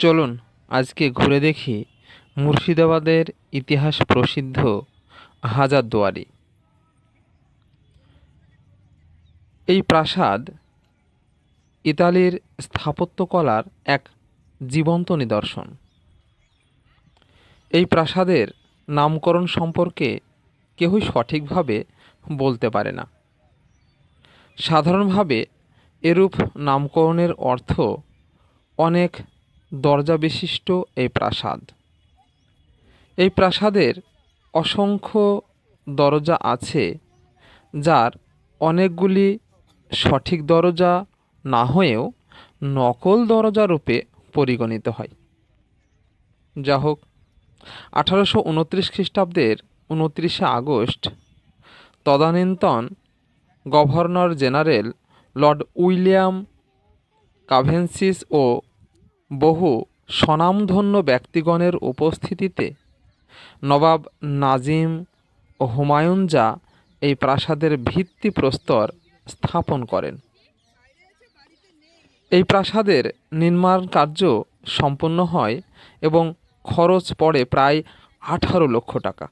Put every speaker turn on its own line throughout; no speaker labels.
চলুন আজকে ঘুরে দেখি মুর্শিদাবাদের ইতিহাস প্রসিদ্ধ হাজারদুয়ারি এই প্রাসাদ ইতালির স্থাপত্যকলার এক জীবন্ত নিদর্শন। এই প্রাসাদের নামকরণ সম্পর্কে কেউই সঠিকভাবে বলতে পারে না। সাধারণভাবে এরূপ নামকরণের অর্থ অনেক দরজা বিশিষ্ট এই প্রাসাদ। এই প্রাসাদের অসংখ্য দরজা আছে, যার অনেকগুলি সঠিক দরজা না হয়েও নকল দরজা রূপে পরিগণিত হয়। যা হোক আঠারোশো উনত্রিশ খ্রিস্টাব্দের উনত্রিশে আগস্ট তদানীন্তন governor general Lord William Cavendish ও বহু স্বনামধন্য ব্যক্তিগণের উপস্থিতিতে নবাব নাজিম ও হুমায়ুন জা এই প্রাসাদের ভিত্তিপ্রস্তর স্থাপন করেন। এই প্রাসাদের নির্মাণ কার্য সম্পন্ন হয় এবং খরচ পড়ে প্রায় আঠারো লক্ষ টাকা।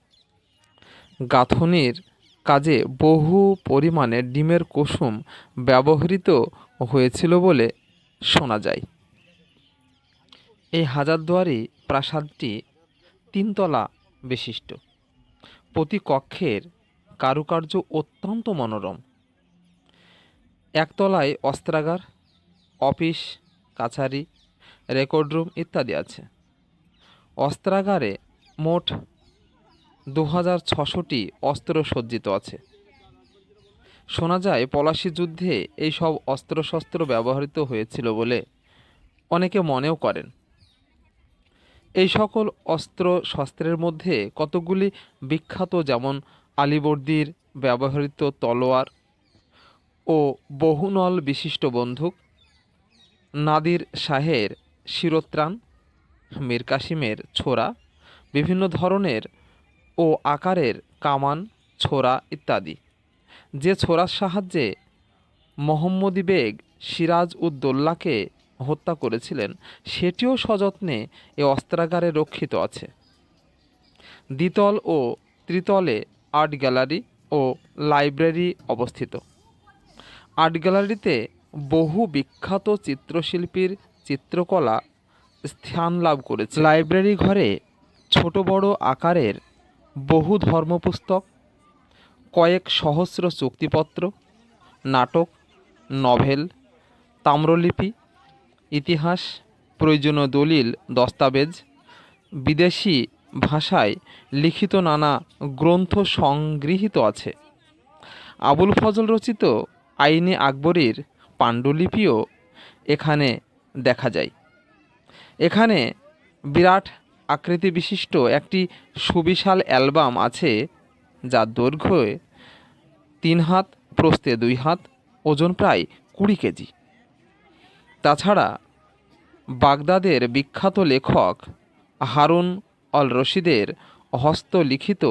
গাঁথনির কাজে বহু পরিমাণে ডিমের কুসুম ব্যবহৃত হয়েছিল বলে শোনা যায়। এই হাজারদুয়ারি প্রাসাদটি তিনতলা বিশিষ্ট। প্রতি কক্ষের কারুকার্য অত্যন্ত মনোরম। একতলায় অস্ত্রাগার, অফিস, কাছারি, রেকর্ড রুম ইত্যাদি আছে। অস্ত্রাগারে মোট দু হাজার ছশোটি অস্ত্র সজ্জিত আছে। শোনা যায়, পলাশি যুদ্ধে এই সব অস্ত্রশস্ত্র ব্যবহৃত হয়েছিল বলে অনেকে মনেও করেন। এই সকল অস্ত্র শস্ত্রের মধ্যে কতগুলি বিখ্যাত, যেমন আলিবর্দির ব্যবহৃত তলোয়ার ও বহুনল বিশিষ্ট বন্দুক, নাদির শাহের শিরোত্রাণ, মীর কাসিমের ছোরা বিভিন্ন ধরনের ও আকারের কামান ছোরা ইত্যাদি। যে ছোরার সাহায্যে মোহাম্মদী বেগ সিরাজ উদ্দৌল্লাকে হত্যা করেছিলেন, সেটিও সযত্নে এ অস্ত্রাগারে রক্ষিত আছে। দ্বিতল ও ত্রিতলে আর্ট গ্যালারি ও লাইব্রেরি অবস্থিত। আর্ট গ্যালারিতে বহু বিখ্যাত চিত্রশিল্পীর চিত্রকলা স্থান লাভ করেছে। লাইব্রেরি ঘরে ছোট বড় আকারের বহু ধর্মপুস্তক, কয়েক সহস্র চুক্তিপত্র, নাটক, নভেল, তাম্রলিপি ইতিহাস, প্রয়োজনীয় দলিল, দস্তাবেজ, বিদেশি ভাষায় লিখিত নানা গ্রন্থ সংগৃহীত আছে। আবুল ফজল রচিত আইনে আকবরীর পাণ্ডুলিপিও এখানে দেখা যায়। এখানে বিরাট আকৃতি বিশিষ্ট একটি সুবিশাল অ্যালবাম আছে, যার দৈর্ঘ্য তিন হাত, প্রস্থে দুই হাত, ওজন প্রায় কুড়ি কেজি। তাছাড়া বাগদাদের বিখ্যাত লেখক হারুন অল রশিদের হস্তলিখিত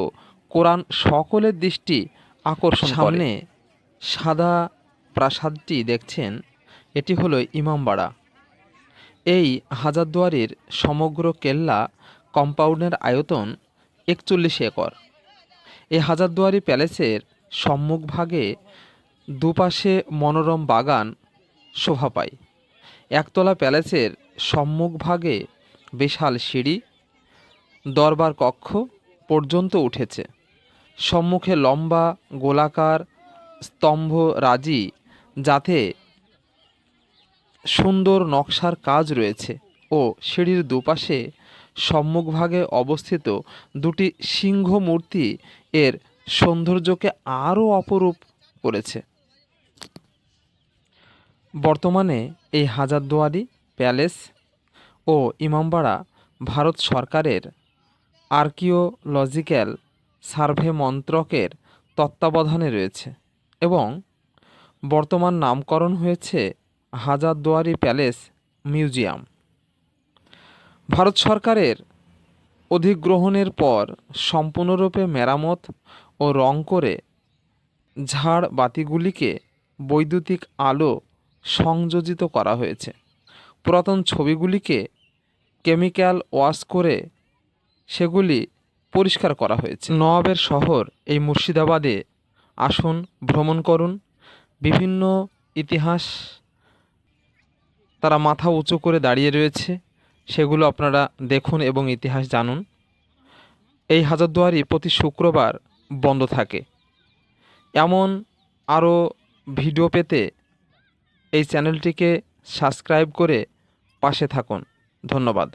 কোরআন সকলের দৃষ্টি আকর্ষণ সামনে সাদা প্রাসাদটি দেখছেন, এটি হলো ইমামবাড়া। এই হাজারদুয়ারির সমগ্র কেল্লা কম্পাউন্ডের আয়তন একচল্লিশ একর। এই হাজারদুয়ারি প্যালেসের সম্মুখভাগে দুপাশে মনোরম বাগান শোভা পায়। একতলা প্যালেসের সম্মুখভাগে বিশাল সিঁড়ি, দরবার কক্ষ পর্যন্ত উঠেছে। সম্মুখে লম্বা গোলাকার স্তম্ভ রাজি, যাতে সুন্দর নকশার কাজ রয়েছে ও সিঁড়ির দুপাশে সম্মুখভাগে অবস্থিত দুটি সিংহ মূর্তি এর সৌন্দর্যকে আরও অপরূপ করেছে। বর্তমানে এই হাজারদুয়ারি প্যালেস ও ইমামবাড়া ভারত সরকারের আর্কিওলজিক্যাল সার্ভে মন্ত্রকের তত্ত্বাবধানে রয়েছে এবং বর্তমান নামকরণ হয়েছে হাজারদুয়ারি প্যালেস মিউজিয়াম। ভারত সরকারের অধিগ্রহণের পর সম্পূর্ণরূপে মেরামত ও রং করে ঝাড় বাতিগুলিকে বৈদ্যুতিক আলো সংযোজিত করা হয়েছে। পুরাতন ছবিগুলিকে কেমিক্যাল ওয়াশ করে সেগুলি পরিষ্কার করা হয়েছে। নবাবের শহর এই মুর্শিদাবাদে আসুন, ভ্রমণ করুন। বিভিন্ন ইতিহাস তারা মাথা উঁচু করে দাঁড়িয়ে রয়েছে। সেগুলো আপনারা দেখুন এবং ইতিহাস জানুন। এই হাজারদুয়ারি প্রতি শুক্রবার বন্ধ থাকে। এমন আরও ভিডিও পেতে এই চ্যানেলটিকে সাবস্ক্রাইব করে পাশে থাকুন। ধন্যবাদ।